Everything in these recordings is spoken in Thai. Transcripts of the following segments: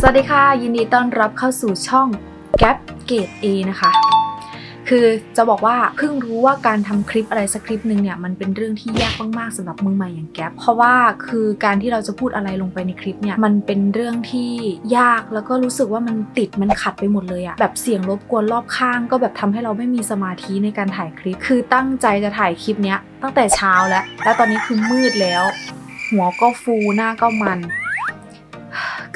สวัสดีค่ะ ยินดีต้อนรับเข้าสู่ช่อง Gap Gate A นะคะ คือจะบอกว่าเพิ่งรู้ว่าการทำคลิปอะไรสักคลิปหนึ่งเนี่ยมันเป็นเรื่องที่ยากมากๆสำหรับมือใหม่อย่างแก๊ปเพราะว่าคือการที่เราจะพูดอะไรลงไปในคลิปเนี่ยมันเป็นเรื่องที่ยากแล้วก็รู้สึกว่ามันติดมันขัดไปหมดเลยอะแบบเสียงรบกวนรอบข้าง ก็แบบทำให้เราไม่มีสมาธิในการถ่ายคลิป คือตั้งใจจะถ่ายคลิปเนี้ยตั้งแต่เช้าแล้ว แล้วตอนนี้คือมืดแล้ว หัวก็ฟูหน้าก็มัน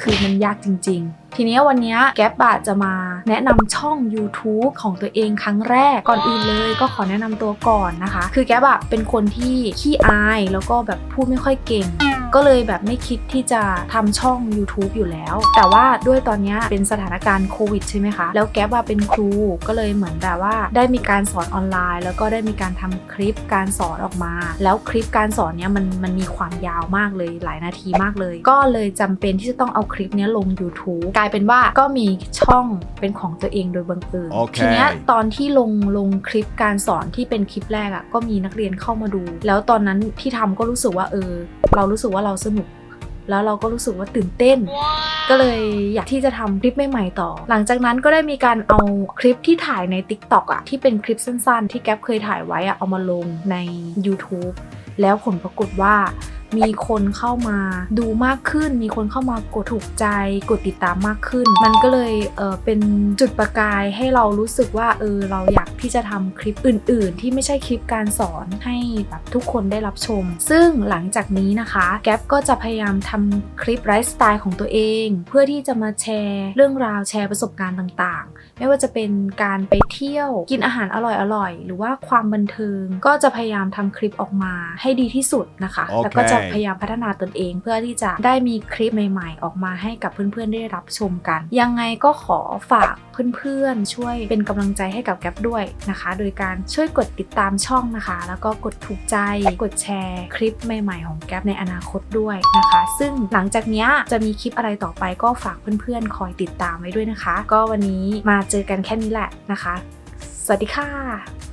คือมันยากจริง ๆ ทีนี้วันนี้แก๊ปอะจะมาแนะนำช่อง YouTube ของตัวเองครั้งแรกก่อนอื่นเลยก็ขอแนะนำตัวก่อนนะคะ คือแก๊ปอะเป็นคนที่ขี้อายแล้วก็แบบพูดไม่ค่อยเก่ง ก็เลยแบบไม่คิดที่จะทำช่อง YouTube อยู่แล้ว แต่ว่าด้วยตอนนี้เป็นสถานการณ์โควิดใช่ไหมคะ แล้วแก๊ปว่าเป็นครูก็เลยเหมือนแบบว่า ได้มีการสอนออนไลน์ แล้วก็ได้มีการทำคลิปการสอนออกมา แล้วคลิปการสอนเนี้ยมันมันมีความยาวมากเลยหลายนาทีมากเลย ก็เลยจำเป็นที่จะต้องเอาคลิปเนี้ยลง YouTube กลายเป็นว่าก็มีช่องเป็นของตัวเองโดยบังเอิญโอเคทีเนี้ยตอนที่ลงลงคลิปการสอนที่เป็นคลิปแรกอะ่ะก็มีนักเรียนเข้ามาดู แล้วตอนนั้นที่ทำก็รู้สึกว่าเออ เรารู้สึกว่าเราสนุก แล้วเราก็รู้สึกว่าตื่นเต้น ก็เลยอยากที่จะทำคลิปใหม่ๆต่อ หลังจากนั้นก็ได้มีการเอาคลิปที่ถ่ายใน TikTok อะที่เป็นคลิปสั้นๆ ที่แก๊ปเคยถ่ายไว้อะเอามาลงใน YouTube แล้วผลปรากฏว่า มีคนเข้ามาดูมากขึ้น มีคนเข้ามากดถูกใจ กดติดตามมากขึ้น มันก็เลยเออเป็นจุดประกายให้เรารู้สึกว่าเออเราอยากที่จะทำคลิปอื่น ๆ ที่ไม่ใช่คลิปการสอนให้แบบทุกคนได้รับชม ซึ่งหลังจากนี้นะคะแก๊ปก็จะพยายามทำคลิปไลฟ์สไตล์ของตัวเอง เพื่อที่จะมาแชร์เรื่องราวแชร์ประสบการณ์ต่าง ๆ ไม่ว่าจะเป็นการไปเที่ยวกินอาหารอร่อยๆหรือว่าความบันเทิงก็จะพยายามทำคลิปออกมาให้ดีที่สุดนะคะโอเคแล้วก็จะพยายามพัฒนาตนเอง เพื่อที่จะได้มีคลิปใหม่ๆ ออกมาให้กับเพื่อนๆได้รับชมกัน ยังไงก็ขอฝากเพื่อนๆ ช่วยเป็นกำลังใจให้กับแก๊ปด้วยนะคะ โดยการช่วยกดติดตามช่องนะคะ แล้วก็กดถูกใจกดแชร์คลิปใหม่ ๆ ของแก๊ปในอนาคตด้วยนะคะ ซึ่งหลังจากนี้จะมีคลิปอะไรต่อไปก็ฝากเพื่อนๆ คอยติดตามไว้ด้วยนะคะ ก็วันนี้มาเจอกันแค่นี้แหละนะคะ สวัสดีค่ะ